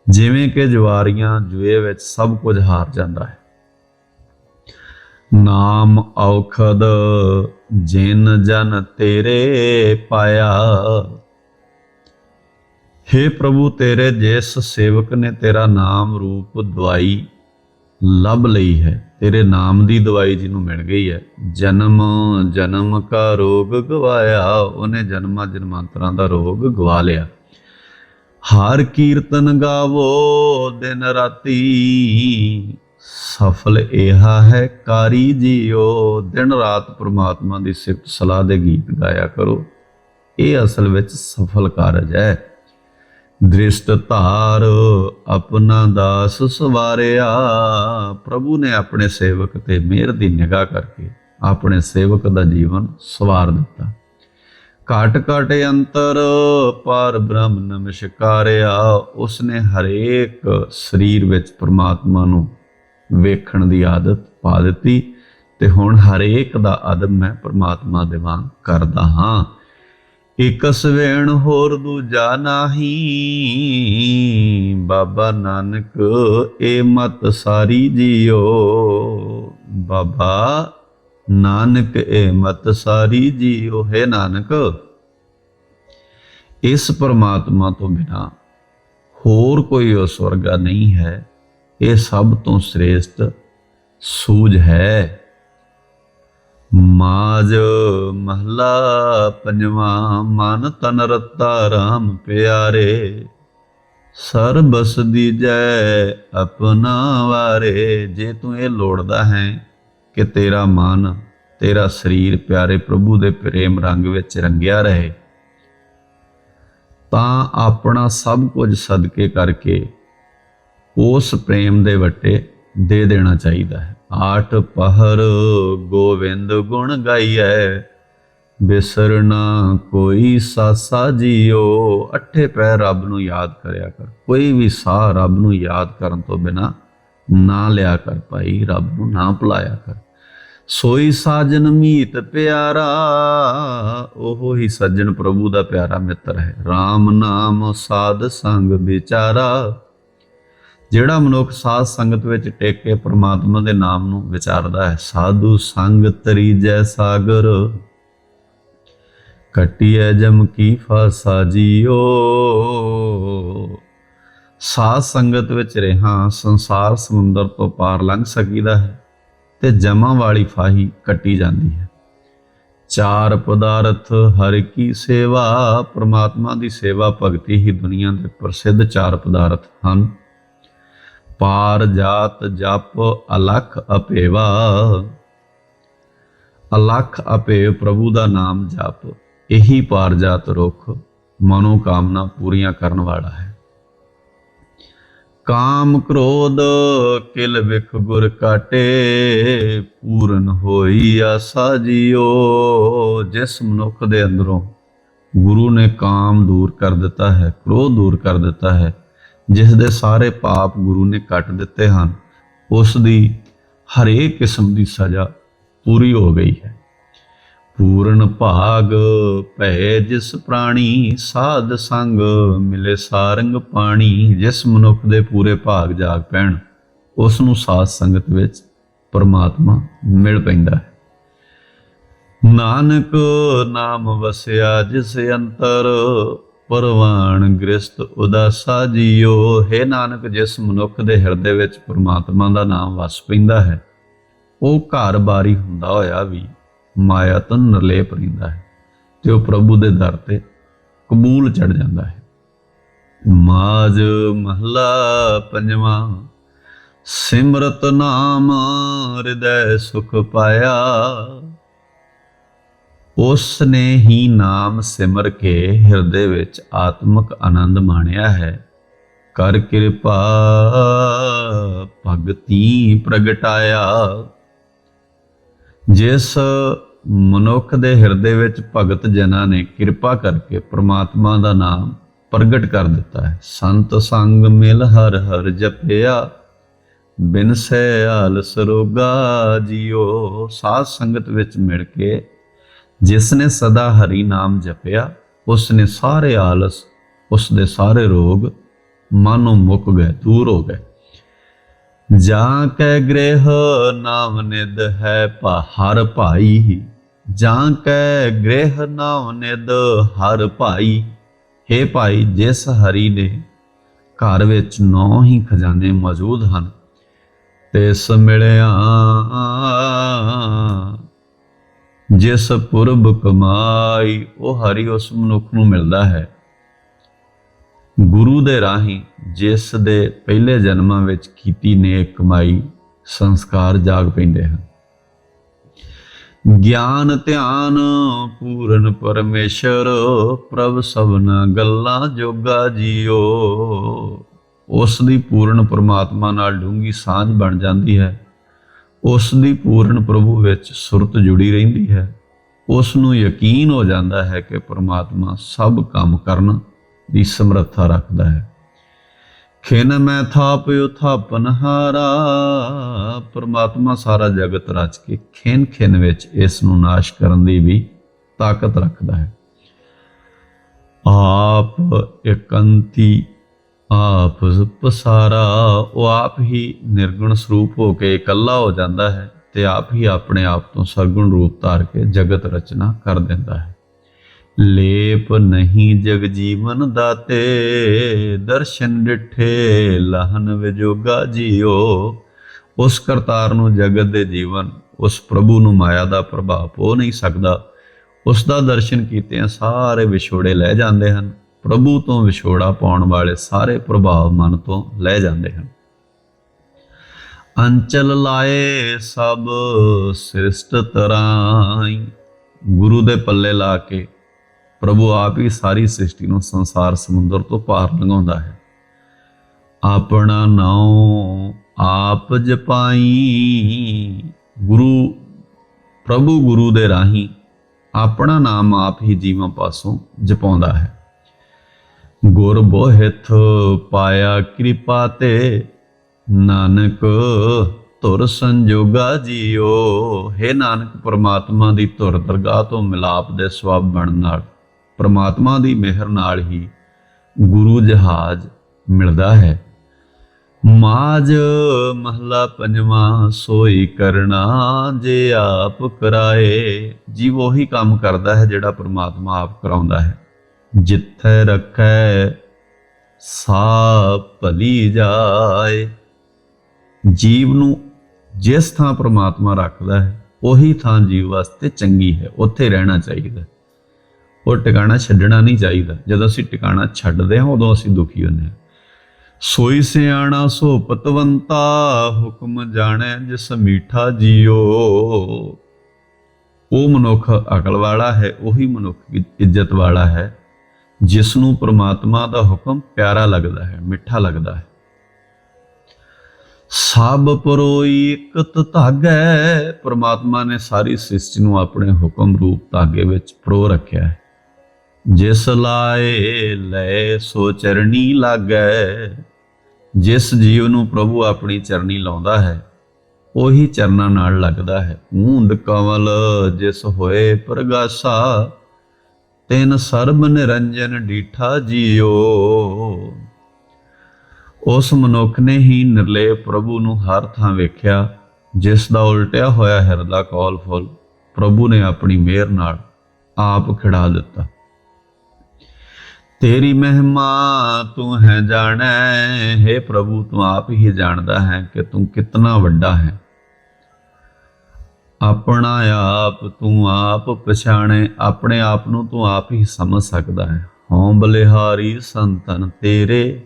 [SPEAKER 1] ਜਿਵੇਂ ਕਿ ਜਵਾਰੀਆਂ ਜੂਏ ਵਿੱਚ ਸਭ ਕੁਝ ਹਾਰ ਜਾਂਦਾ ਹੈ। ਨਾਮ ਔਖਦ, ਜਿਨ ਜਨ ਤੇਰੇ ਪਾਇਆ। हे ਪ੍ਰਭੂ, ਤੇਰੇ ਜਿਸ ਸੇਵਕ ਨੇ ਤੇਰਾ ਨਾਮ ਰੂਪ ਦਵਾਈ, ਲੱਭ ਲਈ ਹੈ। ਤੇਰੇ ਨਾਮ ਦੀ ਦਵਾਈ ਜਿਹਨੂੰ ਮਿਲ ਗਈ ਹੈ। ਜਨਮ ਜਨਮ ਕਾ ਰੋਗ ਗਵਾਇਆ। ਉਹਨੇ ਜਨਮਾਂ ਜਨਮਾਂਤਰਾਂ ਦਾ ਰੋਗ ਗਵਾ ਲਿਆ। ਹਰ ਕੀਰਤਨ ਗਾਵੋ ਦਿਨ ਰਾਤੀ। ਸਫਲ ਇਹਾ ਹੈ ਕਾਰੀ ਜੀਓ। ਦਿਨ ਰਾਤ ਪ੍ਰਮਾਤਮਾ ਦੀ ਸਿਫਤ ਸਲਾਹ ਦੇ ਗੀਤ ਗਾਇਆ ਕਰੋ। ਇਹ ਅਸਲ ਵਿੱਚ ਸਫਲ ਕਾਰਜ ਹੈ। ਦ੍ਰਿਸ਼ਟ ਧਾਰ ਆਪਣਾ ਦਾਸ ਸਵਾਰਿਆ। ਪ੍ਰਭੂ ਨੇ ਆਪਣੇ ਸੇਵਕ ਤੇ ਮਿਹਰ ਦੀ ਨਿਗਾਹ ਕਰਕੇ ਆਪਣੇ ਸੇਵਕ ਦਾ ਜੀਵਨ ਸਵਾਰ ਦਿੱਤਾ। ਘਟ ਘਟ ਅੰਤਰ ਪਰ ਬ੍ਰਹਮ ਨਮਸਕਾਰਿਆ, ਉਸਨੇ ਹਰੇਕ ਸਰੀਰ ਵਿੱਚ ਪ੍ਰਮਾਤਮਾ ਨੂੰ ਵੇਖਣ ਦੀ ਆਦਤ ਪਾ ਦਿੱਤੀ ਤੇ ਹੁਣ ਹਰੇਕ ਦਾ ਆਦਮ ਮੈਂ ਪ੍ਰਮਾਤਮਾ ਦੇ ਵਾਂਗ ਕਰਦਾ ਹਾਂ। ਇਕਸ ਵੇਣ ਹੋਰ ਦੂਜਾ ਨਾਹੀ, ਬਾਬਾ ਨਾਨਕ, ਇਹ ਮਤ ਸਾਰੀ ਜੀਓ। ਬਾਬਾ ਨਾਨਕ ਏ ਮਤ ਸਾਰੀ ਜੀਓ ਹੈ ਨਾਨਕ। ਇਸ ਪਰਮਾਤਮਾ ਤੋਂ ਬਿਨਾ ਹੋਰ ਕੋਈ ਉਸ ਵਰਗਾ ਨਹੀਂ ਹੈ। ਇਹ ਸਭ ਤੋਂ ਸ੍ਰੇਸ਼ਟ ਸੂਝ ਹੈ। ਮਾਜ ਮਹਲਾ ਪੰਜਵਾਂ, ਮਨ ਤਨ ਰਤਾ RAM ਪਿਆਰੇ। ਸਰਬਸ ਦੀਜੈ ਆਪਣਾ ਵਾਰੇ, ਜੇ ਤੂੰ ਇਹ ਲੋੜਦਾ ਹੈ ਕਿ ਤੇਰਾ ਮਨ, ਤੇਰਾ ਸਰੀਰ ਪਿਆਰੇ ਪ੍ਰਭੂ ਦੇ ਪ੍ਰੇਮ ਰੰਗ ਵਿੱਚ ਰੰਗਿਆ ਰਹੇ, ਤਾਂ ਆਪਣਾ ਸਭ ਕੁਝ ਸਦਕੇ ਕਰਕੇ ਉਸ ਪ੍ਰੇਮ ਦੇ ਵੱਟੇ ਦੇ ਦੇਣਾ ਚਾਹੀਦਾ ਹੈ। ਆਠ ਪਹਰ ਗੋਵਿੰਦ ਗੁਣ ਗਾਈਐ ਬਿਸਰਨਾ ਕੋਈ ਸਾਸਾ ਜੀਓ। ਅੱਠੇ ਪੈਰ ਰੱਬ ਨੂੰ ਯਾਦ ਕਰਿਆ ਕਰ। ਕੋਈ ਵੀ ਸਾਹ ਰੱਬ ਨੂੰ ਯਾਦ ਕਰਨ ਤੋਂ ਬਿਨਾ ਨਾ ਲਿਆ ਕਰ ਭਾਈ, ਰੱਬ ਨੂੰ ਨਾ ਭੁਲਾਇਆ ਕਰ। ਸੋਈ ਸਾਜਨ ਮੀਤ ਪਿਆਰਾ, ਉਹ ਹੀ ਸੱਜਣ ਪ੍ਰਭੂ ਦਾ ਪਿਆਰਾ ਮਿੱਤਰ ਹੈ। RAM ਨਾਮ ਸਾਧ ਸੰਗ ਵਿਚਾਰਾ। ਜਿਹੜਾ ਮਨੁੱਖ ਸਾਧ ਸੰਗਤ ਵਿੱਚ ਟਿਕ ਕੇ ਪ੍ਰਮਾਤਮਾ ਦੇ ਨਾਮ ਨੂੰ ਵਿਚਾਰਦਾ ਹੈ, ਸਾਧੂ ਸੰਗ ਤਰੀਜੈ ਸਾਗਰ। ਕਟਿਐ ਜਮ ਕੀ ਫਾਸਾ ਜੀਓ ਸਾਧ ਸੰਗਤ ਵਿੱਚ ਰਹਾ, ਸੰਸਾਰ ਸਮੁੰਦਰ ਤੋਂ ਪਾਰ ਲੰਘ ਸਕੀਦਾ ਹੈ ਤੇ ਜਮਾਂ ਵਾਲੀ ਫਾਹੀ ਕੱਟੀ ਜਾਂਦੀ ਹੈ। ਚਾਰ ਪਦਾਰਥ ਹਰ ਕੀ ਸੇਵਾ, ਪ੍ਰਮਾਤਮਾ ਦੀ ਸੇਵਾ ਭਗਤੀ ਹੀ ਦੁਨੀਆ ਦੇ ਪ੍ਰਸਿੱਧ ਚਾਰ ਪਦਾਰਥ ਹਨ। ਪਾਰ ਜਾਤ ਜਪ ਅਲਖ ਅਪੇਵਾ। ਅਲਖ ਅਪੇਵ ਪ੍ਰਭੂ ਦਾ ਨਾਮ ਜਪ, ਇਹੀ ਪਾਰ ਜਾਤ ਰੁਖ ਮਨੋ ਕਾਮਨਾ ਪੂਰੀਆਂ ਕਰਨ ਵਾਲਾ ਹੈ। ਕਾਮ ਕ੍ਰੋਧ, ਕਿਲ ਵਿਖ ਗੁਰ ਕਾਟੇ, ਪੂਰਨ ਹੋਈ ਆਸਾ ਜੀਓ, ਜਿਸ ਮਨੁੱਖ ਦੇ ਅੰਦਰੋਂ ਗੁਰੂ ਨੇ ਕਾਮ ਦੂਰ ਕਰ ਦਿੱਤਾ ਹੈ, ਕ੍ਰੋਧ ਦੂਰ ਕਰ ਦਿੱਤਾ ਹੈ, ਜਿਸ ਦੇ ਸਾਰੇ ਪਾਪ ਗੁਰੂ ਨੇ ਕੱਟ ਦਿੱਤੇ ਹਨ, ਉਸ ਦੀ ਹਰੇਕ ਕਿਸਮ ਦੀ ਸਜ਼ਾ ਪੂਰੀ ਹੋ ਗਈ ਹੈ। ਪੂਰਨ ਭਾਗ ਭੈ ਜਿਸ ਪ੍ਰਾਣੀ ਸਾਧ ਸੰਗ ਮਿਲੇ ਸਾਰੰਗ ਪਾਣੀ, ਜਿਸ ਮਨੁੱਖ ਦੇ ਪੂਰੇ ਭਾਗ ਜਾਗ ਪੈਣ, ਉਸ ਨੂੰ ਸਾਧ ਸੰਗਤ ਵਿੱਚ ਪਰਮਾਤਮਾ ਮਿਲ ਪੈਂਦਾ ਹੈ। ਨਾਨਕ ਨਾਮ ਵਸਿਆ ਜਿਸ ਅੰਤਰ, ਪਰਵਾਨ ਗ੍ਰਸਤ ਉਦਾਸਾ ਜੀਓ। ਹੈ ਨਾਨਕ, ਜਿਸ ਮਨੁੱਖ ਦੇ ਹਿਰਦੇ ਵਿੱਚ ਪਰਮਾਤਮਾ ਦਾ ਨਾਮ ਵਸ ਪੈਂਦਾ ਹੈ, ਉਹ ਘਰ ਬਾਰੀ ਹੁੰਦਾ ਹੋਇਆ ਵੀ ਮਾਇਆ ਤੋਂ ਨਿਰਲੇਪ ਰਹਿੰਦਾ ਹੈ, ਤੇ ਉਹ ਪ੍ਰਭੂ ਦੇ ਦਰ ਤੇ ਕਬੂਲ ਚੜ ਜਾਂਦਾ ਹੈ। ਮਾਜ ਮਹਲਾ ਪੰਜਵਾਂ, ਸਿਮਰਤ ਨਾਮ ਹਿਰਦੈ ਸੁਖ ਪਾਇਆ। ਉਸ ਨੇ ਹੀ ਨਾਮ ਸਿਮਰ ਕੇ ਹਿਰਦੇ ਵਿੱਚ ਆਤਮਿਕ ਆਨੰਦ ਮਾਣਿਆ ਹੈ। ਕਰ ਕਿਰਪਾ ਭਗਤੀ ਪ੍ਰਗਟਾਇਆ। ਜਿਸ ਮਨੁੱਖ ਦੇ ਹਿਰਦੇ ਵਿੱਚ ਭਗਤ ਜਨਾਂ ਨੇ ਕਿਰਪਾ ਕਰਕੇ ਪ੍ਰਮਾਤਮਾ ਦਾ ਨਾਮ ਪ੍ਰਗਟ ਕਰ ਦਿੱਤਾ ਹੈ। ਸੰਤ ਸੰਗ ਮਿਲ ਹਰ ਹਰ ਜਪਿਆ, ਬਿਨ ਸਹਿ ਆਲ ਸਰੋਗਾ ਜੀਓ। ਸਾਧ ਸੰਗਤ ਵਿੱਚ ਮਿਲ ਕੇ ਜਿਸ ਨੇ ਸਦਾ ਹਰੀ ਨਾਮ ਜਪਿਆ, ਉਸ ਨੇ ਸਾਰੇ ਆਲਸ, ਉਸ ਦੇ ਸਾਰੇ ਰੋਗ ਮਾਨੋ ਮੁੱਕ ਗਏ, ਦੂਰ ਹੋ ਗਏ। ਜਾਂ ਕੈ ਗ੍ਰਹਿ ਨਾਮ ਨਿਦ ਹੈ ਪਾ ਹਰ ਭਾਈ। ਜਾਂ ਕੈ ਗ੍ਰਹਿ ਨਾਮ ਨਿਦ ਹਰ ਭਾਈ। हे ਭਾਈ, ਜਿਸ ਹਰੀ ਦੇ ਘਰ ਵਿੱਚ ਨੌ ਹੀ ਖਜ਼ਾਨੇ ਮੌਜੂਦ ਹਨ, ਤੇ ਮਿਲਿਆ ਜਿਸ ਪੁਰਬ ਕਮਾਈ, ਉਹ ਹਰੀ ਉਸ ਮਨੁੱਖ ਨੂੰ ਮਿਲਦਾ ਹੈ। ਗੁਰੂ ਦੇ ਰਾਹੀਂ ਜਿਸ ਦੇ ਪਹਿਲੇ ਜਨਮਾਂ ਵਿੱਚ ਕੀਤੀ ਨੇਕ ਕਮਾਈ, ਸੰਸਕਾਰ ਜਾਗ ਪੈਂਦੇ ਹਨ। ਗਿਆਨ, ਧਿਆਨ ਪੂਰਨ ਪਰਮੇਸ਼ਰ, ਪ੍ਰਭ ਸਭਨਾ ਗੱਲਾਂ ਜੋਗਾ ਜੀਓ। ਉਸ ਦੀ ਪੂਰਨ ਪਰਮਾਤਮਾ ਨਾਲ ਡੂੰਗੀ ਸਾਂਝ ਬਣ ਜਾਂਦੀ ਹੈ। ਉਸ ਦੀ ਪੂਰਨ ਪ੍ਰਭੂ ਵਿੱਚ ਸੁਰਤ ਜੁੜੀ ਰਹਿੰਦੀ ਹੈ। ਉਸ ਨੂੰ ਯਕੀਨ ਹੋ ਜਾਂਦਾ ਹੈ ਕਿ ਪਰਮਾਤਮਾ ਸਭ ਕੰਮ ਕਰਨ ਦੀ ਸਮਰੱਥਾ ਰੱਖਦਾ ਹੈ। ਖਿਨ ਮੈਂ ਥਾਪ ਉਥਾਪਨ ਹਾਰਾ ਪਰਮਾਤਮਾ ਸਾਰਾ ਜਗਤ ਰਚ ਕੇ ਖਿਨ ਖਿਨ ਵਿੱਚ ਇਸ ਨੂੰ ਨਾਸ਼ ਕਰਨ ਦੀ ਵੀ ਤਾਕਤ ਰੱਖਦਾ ਹੈ। ਆਪ ਇਕੰਤੀ, ਆਪ ਪਸਾਰਾ, ਉਹ ਆਪ ਹੀ ਨਿਰਗੁਣ ਸਰੂਪ ਹੋ ਕੇ ਇਕੱਲਾ ਹੋ ਜਾਂਦਾ ਹੈ ਤੇ ਆਪ ਹੀ ਆਪਣੇ ਆਪ ਤੋਂ ਸਰਗੁਣ ਰੂਪ ਧਾਰ ਕੇ ਜਗਤ ਰਚਨਾ ਕਰ ਦਿੰਦਾ ਹੈ। ਲੇਪ ਨਹੀਂ ਜਗ ਜੀਵਨ ਦਾਤੇ, ਦਰਸ਼ਨ ਡਿਠੇ ਲਹਨ ਵਿਜੋਗਾ ਜੀਓ। ਉਸ ਕਰਤਾਰ ਨੂੰ ਜਗਤ ਦੇ ਜੀਵਨ, ਉਸ ਪ੍ਰਭੂ ਨੂੰ ਮਾਇਆ ਦਾ ਪ੍ਰਭਾਵ ਹੋ ਨਹੀਂ ਸਕਦਾ। ਉਸ ਦਾ ਦਰਸ਼ਨ ਕੀਤਿਆਂ ਸਾਰੇ ਵਿਛੋੜੇ ਲੈ ਜਾਂਦੇ ਹਨ। ਪ੍ਰਭੂ ਤੋਂ ਵਿਛੋੜਾ ਪਾਉਣ ਵਾਲੇ ਸਾਰੇ ਪ੍ਰਭਾਵ ਮਨ ਤੋਂ ਲੈ ਜਾਂਦੇ ਹਨ। ਅੰਚਲ ਲਾਏ ਸਭ ਸ੍ਰਿਸ਼ਟ ਤਰਾਈ। ਗੁਰੂ ਦੇ ਪੱਲੇ ਲਾ ਕੇ ਪ੍ਰਭੂ ਆਪ ਹੀ ਸਾਰੀ ਸ੍ਰਿਸ਼ਟੀ ਨੂੰ ਸੰਸਾਰ ਸਮੁੰਦਰ ਤੋਂ ਪਾਰ ਲੰਘਾਉਂਦਾ ਹੈ। ਆਪਣਾ ਨਾਉ ਆਪ ਜਪਾਈ। ਗੁਰੂ, ਪ੍ਰਭੂ ਗੁਰੂ ਦੇ ਰਾਹੀਂ ਆਪਣਾ ਨਾਮ ਆਪ ਹੀ ਜੀਵਾਂ ਪਾਸੋਂ ਜਪਾਉਂਦਾ ਹੈ। ਗੁਰ ਬੋਹਿਥ ਪਾਇਆ ਕਿਰਪਾ ਤੇ ਨਾਨਕ ਧੁਰ ਸੰਜੋਗਾ ਜੀਓ। ਹੈ ਨਾਨਕ, ਪ੍ਰਮਾਤਮਾ ਦੀ ਧੁਰ ਦਰਗਾਹ ਤੋਂ ਮਿਲਾਪ ਦੇ ਸਵਾਬ ਬਣਨ ਨਾਲ ਪ੍ਰਮਾਤਮਾ ਦੀ ਮਿਹਰ ਨਾਲ ਹੀ ਗੁਰੂ ਜਹਾਜ਼ ਮਿਲਦਾ ਹੈ। ਮਾਜ ਮਹਲਾ ਪੰਜਵਾਂ, ਸੋਈ ਕਰਨਾ ਜੇ ਆਪ ਕਰਾਏ। ਜੀਵ ਉਹੀ ਕੰਮ ਕਰਦਾ ਹੈ ਜਿਹੜਾ ਪ੍ਰਮਾਤਮਾ ਆਪ ਕਰਾਉਂਦਾ ਹੈ। ਜਿੱਥੇ ਰੱਖੈ ਸਾ ਭਲੀ ਜਾਏ। ਜੀਵ ਨੂੰ ਜਿਸ ਥਾਂ ਪ੍ਰਮਾਤਮਾ ਰੱਖਦਾ ਹੈ, ਉਹੀ ਥਾਂ ਜੀਵ ਵਾਸਤੇ ਚੰਗੀ ਹੈ, ਉੱਥੇ ਰਹਿਣਾ ਚਾਹੀਦਾ ਉਹ ਟਿਕਾਣਾ ਛੱਡਣਾ ਨਹੀਂ ਚਾਹੀਦਾ। ਜਦੋਂ ਅਸੀਂ ਟਿਕਾਣਾ ਛੱਡਦੇ ਹਾਂ, ਉਦੋਂ ਅਸੀਂ ਦੁਖੀ ਹੁੰਦੇ ਹਾਂ। ਸੋਈ ਸਿਆਣਾ ਸੋ ਪਤਵੰਤਾ, ਹੁਕਮ ਜਾਣੈ ਜਿਸ ਮੀਠਾ ਜੀਓ। ਉਹ ਮਨੁੱਖ ਅਕਲ ਵਾਲਾ ਹੈ, ਉਹੀ ਮਨੁੱਖ ਇੱਜ਼ਤ ਵਾਲਾ ਹੈ। ਜਿਸ ਨੂੰ ਪ੍ਰਮਾਤਮਾ ਦਾ ਹੁਕਮ ਪਿਆਰਾ ਲੱਗਦਾ ਹੈ, ਮਿੱਠਾ ਲੱਗਦਾ ਹੈ। ਸਭ ਪਰੋਈ ਇਕਤ ਧਾਗੈ, ਪ੍ਰਮਾਤਮਾ ਨੇ ਸਾਰੀ ਸ੍ਰਿਸ਼ਟੀ ਨੂੰ ਆਪਣੇ ਹੁਕਮ ਰੂਪ ਧਾਗੇ ਵਿੱਚ ਪਰੋ ਰੱਖਿਆ ਹੈ। ਜਿਸ ਲਾਏ ਲੈ ਸੋ ਚਰਣੀ ਲਾਗੈ। ਜਿਸ ਜੀਵ ਨੂੰ ਪ੍ਰਭੂ ਆਪਣੀ ਚਰਣੀ ਲਾਉਂਦਾ ਹੈ, ਉਹੀ ਚਰਨਾਂ ਨਾਲ ਲੱਗਦਾ ਹੈ। ਊਂਦ ਕਮਲ ਜਿਸ ਹੋਏ ਪ੍ਰਗਾਸਾ, ਤਿਨ ਸਰਬ ਨਿਰੰਜਨ ਡੀਠਾ ਜੀਓ। ਉਸ ਮਨੁੱਖ ਨੇ ਹੀ ਨਿਰਲੇ ਪ੍ਰਭੂ ਨੂੰ ਹਰ ਥਾਂ ਵੇਖਿਆ, ਜਿਸ ਦਾ ਉਲਟਿਆ ਹੋਇਆ ਹਿਰਦਾ ਕੌਲ ਫੁੱਲ ਪ੍ਰਭੂ ਨੇ ਆਪਣੀ ਮਿਹਰ ਨਾਲ ਆਪ ਖਿੜਾ ਦਿੱਤਾ। ਤੇਰੀ ਮਹਿਮਾ ਤੂੰ ਹੈ ਜਾਣੈ, ਹੈ ਪ੍ਰਭੂ, ਤੂੰ ਆਪ ਹੀ ਜਾਣਦਾ ਹੈ ਕਿ ਤੂੰ ਕਿਤਨਾ ਵੱਡਾ ਹੈ। ਆਪਣਾ ਆਪ ਤੂੰ ਆਪ ਪਛਾਣੇ, ਆਪਣੇ ਆਪ ਨੂੰ ਤੂੰ ਆਪ ਹੀ ਸਮਝ ਸਕਦਾ ਹੈ। ਹਉ ਬਲਿਹਾਰੀ ਸੰਤਨ ਤੇਰੇ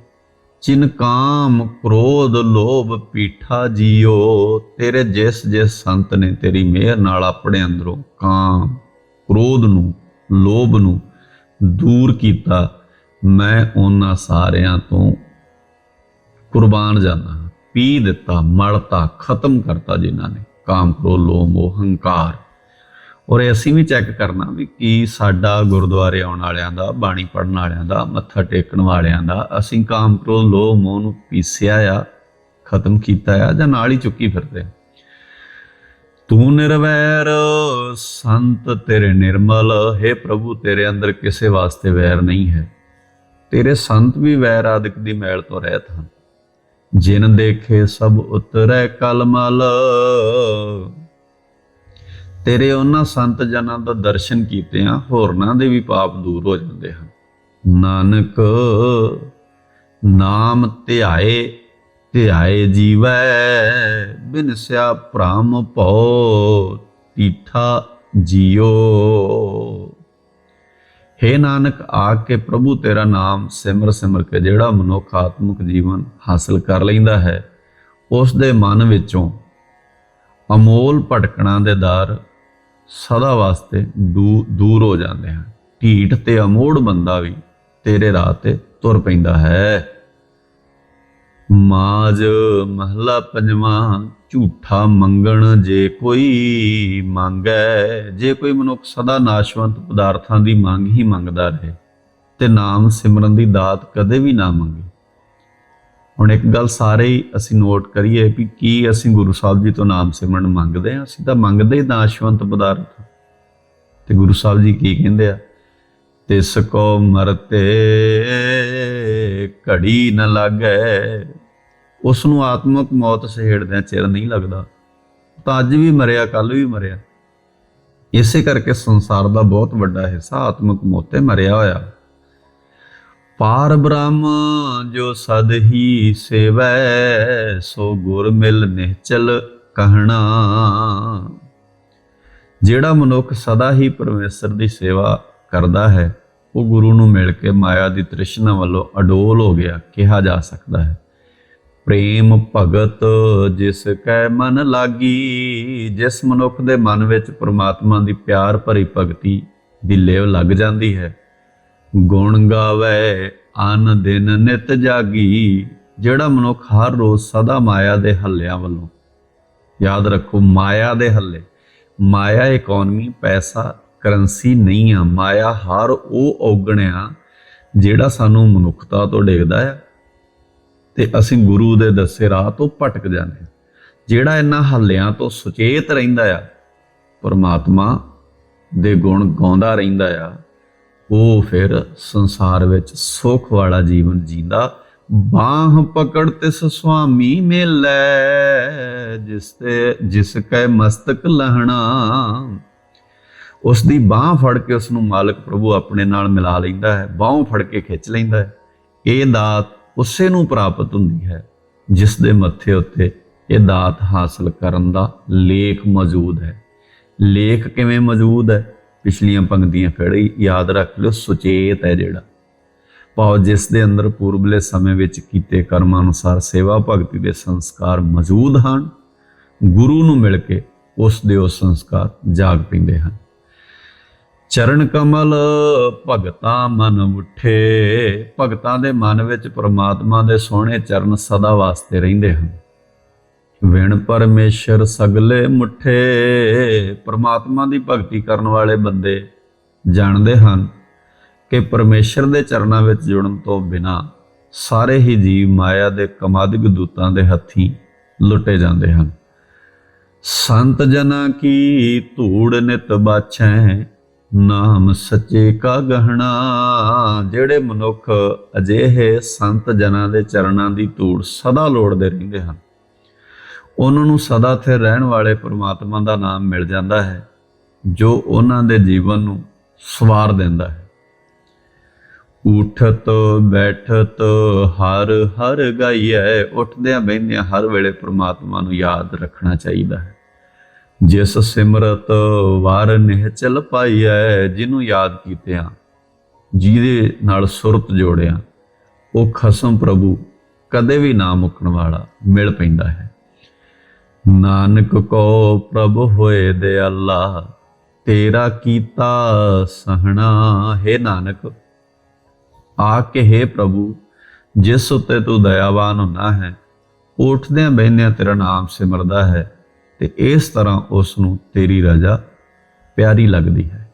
[SPEAKER 1] ਜਿਨ ਕਾਮ ਕ੍ਰੋਧ ਲੋਭ ਪੀਠਾ ਜੀਓ। ਤੇਰੇ ਜਿਸ ਜਿਸ ਸੰਤ ਨੇ ਤੇਰੀ ਮਿਹਰ ਨਾਲ ਆਪਣੇ ਅੰਦਰੋਂ ਕਾਮ ਕ੍ਰੋਧ ਨੂੰ, ਲੋਭ ਨੂੰ ਦੂਰ ਕੀਤਾ ਮੈਂ ਉਹਨਾਂ ਸਾਰਿਆਂ ਤੋਂ ਕੁਰਬਾਨ ਜਾਣਾ ਪੀ ਦਿੱਤਾ, ਮਲਤਾ, ਖਤਮ ਕਰਤਾ ਜਿਨ੍ਹਾਂ ਨੇ। ਕਾਮ ਕ੍ਰੋਧ, ਲੋਭ, ਮੋਹ, ਹੰਕਾਰ। ਔਰ ਇਹ ਅਸੀਂ ਵੀ ਚੈੱਕ ਕਰਨਾ ਵੀ ਕੀ ਸਾਡਾ ਗੁਰਦੁਆਰੇ ਆਉਣ ਵਾਲਿਆਂ ਦਾ, ਬਾਣੀ ਪੜਨ ਵਾਲਿਆਂ ਦਾ, ਮੱਥਾ ਟੇਕਣ ਵਾਲਿਆਂ ਦਾ, ਅਸੀਂ ਕਾਮ ਕ੍ਰੋਧ, ਲੋਭ, ਮੋਹ ਨੂੰ ਪੀਸਿਆ ਆ, ਖਤਮ ਕੀਤਾ ਆ ਜਾਂ ਨਾਲ ਹੀ ਚੁੱਕੀ ਫਿਰਦੇ ਤੂੰ ਨਿਰਵੈਰ, ਸੰਤ ਤੇਰੇ ਨਿਰਮਲ, ਹੈ ਪ੍ਰਭੂ ਤੇਰੇ ਅੰਦਰ ਕਿਸੇ ਵਾਸਤੇ ਵੈਰ ਨਹੀਂ ਹੈ। ਤੇਰੇ ਸੰਤ ਵੀ ਵੈਰ ਆਦਿਕ ਦੀ ਮੈਲ ਤੋਂ ਰਹਿਤ ਹਨ। ਜਿਨ ਦੇਖੇ ਸਭ ਉਤਰੈ ਕਲਮਲ। ਤੇਰੇ ਉਹਨਾਂ ਸੰਤ ਜਨਾਂ ਦਾ ਦਰਸ਼ਨ ਕੀਤੇ ਆ ਹੋਰਨਾਂ ਦੇ ਵੀ ਪਾਪ ਦੂਰ ਹੋ ਜਾਂਦੇ ਹਨ। ਨਾਨਕ, ਨਾਮ ਧਿਆਏ ਧਿਆਏ ਜੀਵੈ ਬਿਨਸਿਆ ਭ੍ਰਮ ਭਉ, ਤੀਠਾ ਜਿਉ ਹੇ ਨਾਨਕ, ਆ ਕੇ ਪ੍ਰਭੂ ਤੇਰਾ ਨਾਮ ਸਿਮਰ ਸਿਮਰ ਕੇ ਜਿਹੜਾ ਮਨੁੱਖ ਆਤਮਿਕ ਜੀਵਨ ਹਾਸਲ ਕਰ ਲੈਂਦਾ ਹੈ, ਉਸ ਦੇ ਮਨ ਵਿੱਚੋਂ ਅਮੋਲ ਭਟਕਣਾ ਦੇ ਦਰ ਸਦਾ ਵਾਸਤੇ ਦੂ- ਦੂਰ ਹੋ ਜਾਂਦੇ ਹਨ। ਢੀਠ ਤੇ ਅਮੋੜ ਬੰਦਾ ਵੀ ਤੇਰੇ ਰਾਹ ਤੇ ਤੁਰ ਪੈਂਦਾ ਹੈ। ਮਾਜ ਮਹਲਾ ਪੰਜਵਾਂ, ਝੂਠਾ ਮੰਗਣ ਜੇ ਕੋਈ ਮੰਗੈ, ਜੇ ਕੋਈ ਮਨੁੱਖ ਸਦਾ ਨਾਸ਼ਵੰਤ ਪਦਾਰਥਾਂ ਦੀ ਮੰਗ ਹੀ ਮੰਗਦਾ ਰਹੇ, ਤੇ ਨਾਮ ਸਿਮਰਨ ਦੀ ਦਾਤ ਕਦੇ ਵੀ ਨਾ ਮੰਗੇ। ਹੁਣ ਇੱਕ ਗੱਲ ਸਾਰੇ ਹੀ ਅਸੀਂ ਨੋਟ ਕਰੀਏ ਵੀ ਕੀ ਅਸੀਂ ਗੁਰੂ ਸਾਹਿਬ ਜੀ ਤੋਂ ਨਾਮ ਸਿਮਰਨ ਮੰਗਦੇ ਹਾਂ? ਅਸੀਂ ਤਾਂ ਮੰਗਦੇ ਹੀ ਨਾਸ਼ਵੰਤ ਪਦਾਰਥ। ਤੇ ਗੁਰੂ ਸਾਹਿਬ ਜੀ ਕੀ ਕਹਿੰਦੇ ਆ? ਤਿਸ ਕੋ ਮਰਤੇ ਘੜੀ ਨ ਲਾਗੈ। ਉਸ ਨੂੰ ਆਤਮਕ ਮੌਤ ਸਹੇੜਦਿਆਂ ਚਿਰ ਨਹੀਂ ਲੱਗਦਾ। ਤਾਂ ਅੱਜ ਵੀ ਮਰਿਆ ਕੱਲ ਵੀ ਮਰਿਆ। ਇਸੇ ਕਰਕੇ ਸੰਸਾਰ ਦਾ ਬਹੁਤ ਵੱਡਾ ਹਿੱਸਾ ਆਤਮਕ ਮੌਤ ਮਰਿਆ ਹੋਇਆ। ਪਾਰ ਬ੍ਰਹਮ ਜੋ ਸਦ ਹੀ ਸੇਵੈ, ਸੋ ਗੁਰ ਮਿਲ ਨਿਹਚਲ ਕਹਿਣਾ। ਜਿਹੜਾ ਮਨੁੱਖ ਸਦਾ ਹੀ ਪਰਮੇਸ਼ਰ ਦੀ ਸੇਵਾ ਕਰਦਾ ਹੈ, ਉਹ ਗੁਰੂ ਨੂੰ ਮਿਲ ਕੇ ਮਾਇਆ ਦੀ ਤ੍ਰਿਸ਼ਨਾ ਵੱਲੋਂ ਅਡੋਲ ਹੋ ਗਿਆ, ਕਿਹਾ ਜਾ ਸਕਦਾ ਹੈ। ਪ੍ਰੇਮ ਭਗਤ, ਜਿਸ ਕੈ ਮਨ ਲਾਗੀ, ਜਿਸ ਮਨੁੱਖ ਦੇ ਮਨ ਵਿੱਚ ਪ੍ਰਮਾਤਮਾ ਦੀ ਪਿਆਰ ਭਰੀ ਭਗਤੀ ਦੀ ਲੇਵ ਲੱਗ ਜਾਂਦੀ ਹੈ। ਗੁਣ ਗਾਵੇ, ਅਨ ਦਿਨ ਨਿਤ ਜਾਗੀ, ਜਿਹੜਾ ਮਨੁੱਖ ਹਰ ਰੋਜ਼ ਸਦਾ ਮਾਇਆ ਦੇ ਹੱਲਿਆਂ ਵੱਲੋਂ। ਯਾਦ ਰੱਖੋ, ਮਾਇਆ ਦੇ ਹੱਲੇ। ਮਾਇਆ ਇਕਨੋਮੀ ਪੈਸਾ ਕਰੰਸੀ ਨਹੀਂ ਆ, ਮਾਇਆ ਹਰ ਉਹ ਔਗਣਿਆ ਜਿਹੜਾ ਸਾਨੂੰ ਮਨੁੱਖਤਾ ਤੋਂ ਡੇਗਦਾ ਆ। ਤੇ ਅਸੀਂ ਗੁਰੂ ਦੇ ਦੱਸੇ ਰਾਹ ਤੋਂ ਭਟਕ ਜਾਂਦੇ ਹਾਂ ਜਿਹੜਾ ਇਹਨਾਂ ਹੱਲਿਆਂ ਤੋਂ ਸੁਚੇਤ ਰਹਿੰਦਾ ਆ, ਪਰਮਾਤਮਾ ਦੇ ਗੁਣ ਗਾਉਂਦਾ ਰਹਿੰਦਾ ਆ, ਉਹ ਫਿਰ ਸੰਸਾਰ ਵਿੱਚ ਸੁਖ ਵਾਲਾ ਜੀਵਨ ਜੀਂਦਾ। ਬਾਹ ਪਕੜ ਤਿਸ ਸੁਆਮੀ ਮੇਲੇ, ਜਿਸ ਤੇ ਜਿਸ ਕੈ ਮਸਤਕ ਲਹਣਾ। ਉਸ ਦੀ ਬਾਹ ਫੜ ਕੇ ਉਸ ਨੂੰ ਮਾਲਕ ਪ੍ਰਭੂ ਆਪਣੇ ਨਾਲ ਮਿਲਾ ਲੈਂਦਾ ਹੈ, ਬਾਹ ਫੜ ਕੇ ਖਿੱਚ ਲੈਂਦਾ ਹੈ। ਇਹ ਦਾਤ ਉਸੇ ਨੂੰ ਪ੍ਰਾਪਤ ਹੁੰਦੀ ਹੈ, ਜਿਸ ਦੇ ਮੱਥੇ ਉੱਤੇ ਇਹ ਦਾਤ ਹਾਸਲ ਕਰਨ ਦਾ ਲੇਖ ਮੌਜੂਦ ਹੈ। ਲੇਖ ਕਿਵੇਂ ਮੌਜੂਦ ਹੈ? ਪਿਛਲੀਆਂ ਪੰਕਤੀਆਂ ਫਿਰ ਯਾਦ ਰੱਖ ਲਿਓ, ਸੁਚੇਤ ਹੈ ਜਿਹੜਾ। ਭਾਵ ਜਿਸ ਦੇ ਅੰਦਰ ਪੂਰਬਲੇ ਸਮੇਂ ਵਿੱਚ ਕੀਤੇ ਕਰਮਾਂ ਅਨੁਸਾਰ ਸੇਵਾ ਭਗਤੀ ਦੇ ਸੰਸਕਾਰ ਮੌਜੂਦ ਹਨ, ਗੁਰੂ ਨੂੰ ਮਿਲ ਕੇ ਉਸ ਦੇ ਉਹ ਸੰਸਕਾਰ ਜਾਗ ਪੈਂਦੇ ਹਨ। ਚਰਨ ਕਮਲ ਭਗਤਾਂ ਮਨ ਉਠੇ। ਭਗਤਾਂ ਦੇ ਮਨ ਵਿੱਚ ਪ੍ਰਮਾਤਮਾ ਦੇ ਸੋਹਣੇ ਚਰਨ ਸਦਾ ਵਾਸਤੇ ਰਹਿੰਦੇ ਹਨ। ਵਿਣ ਪਰਮੇਸ਼ਰ ਸਗਲੇ ਮੁਠੇ। ਪ੍ਰਮਾਤਮਾ ਦੀ ਭਗਤੀ ਕਰਨ ਵਾਲੇ ਬੰਦੇ ਜਾਣਦੇ ਹਨ ਕਿ ਪਰਮੇਸ਼ਰ ਦੇ ਚਰਨਾਂ ਵਿੱਚ ਜੁੜਨ ਤੋਂ ਬਿਨਾ ਸਾਰੇ ਹੀ ਜੀਵ ਮਾਇਆ ਦੇ ਕਮਾਦਿਕ ਦੂਤਾਂ ਦੇ ਹੱਥੀਂ ਲੁੱਟੇ ਜਾਂਦੇ ਹਨ। ਸੰਤ ਜਨਾਂ ਕੀ ਧੂੜ ਨਿਤ ਬਾਛੈ। ਨਾਮ ਸੱਚੇ ਕਾ ਗਹਿਣਾ, ਜਿਹੜੇ ਮਨੁੱਖ ਅਜਿਹੇ ਸੰਤ ਜਨਾਂ ਦੇ ਚਰਨਾਂ ਦੀ ਧੂੜ ਸਦਾ ਲੋੜਦੇ ਰਹਿੰਦੇ ਹਨ। ਉਹਨਾਂ ਨੂੰ ਸਦਾ ਤੇ ਰਹਿਣ ਵਾਲੇ ਪ੍ਰਮਾਤਮਾ ਦਾ ਨਾਮ ਮਿਲ ਜਾਂਦਾ ਹੈ, ਜੋ ਉਹਨਾਂ ਦੇ ਜੀਵਨ ਨੂੰ ਸਵਾਰ ਦਿੰਦਾ ਹੈ। ਉਠਤ, ਬੈਠਤ ਹਰ ਹਰ ਗਾਈਐ, ਉੱਠਦਿਆਂ ਬਹਿੰਦਿਆਂ ਹਰ ਵੇਲੇ ਪ੍ਰਮਾਤਮਾ ਨੂੰ ਯਾਦ ਰੱਖਣਾ ਚਾਹੀਦਾ ਹੈ। ਜਿਸ ਸਿਮਰਤ ਵਾਰ ਨਿਹਚਲ ਪਾਈਐ ਜਿਹਨੂੰ ਯਾਦ ਕੀਤਿਆਂ, ਜਿਹਦੇ ਨਾਲ ਸੁਰਤ ਜੋੜਿਆ, ਉਹ ਖਸਮ ਪ੍ਰਭੂ ਕਦੇ ਵੀ ਨਾ ਮੁੱਕਣ ਵਾਲਾ ਮਿਲ ਪੈਂਦਾ ਹੈ। ਨਾਨਕ ਕੋ ਪ੍ਰਭ ਹੋਏ ਦੇ ਅੱਲਾ, ਤੇਰਾ ਕੀਤਾ ਸਹਣਾ ਹੈ ਨਾਨਕ। ਆ ਕੇ ਹੈ ਪ੍ਰਭੂ, ਜਿਸ ਉਤੇ ਤੂੰ ਦਇਆਵਾਨ ਹੁੰਦਾ ਹੈ ਉੱਠਦਿਆਂ ਬਹਿੰਦਿਆਂ ਤੇਰਾ ਨਾਮ ਸਿਮਰਦਾ ਹੈ। ਤੇ ਇਸ ਤਰ੍ਹਾਂ ਉਸ ਨੂੰ ਤੇਰੀ ਰਜ਼ਾ ਪਿਆਰੀ ਲੱਗਦੀ ਹੈ।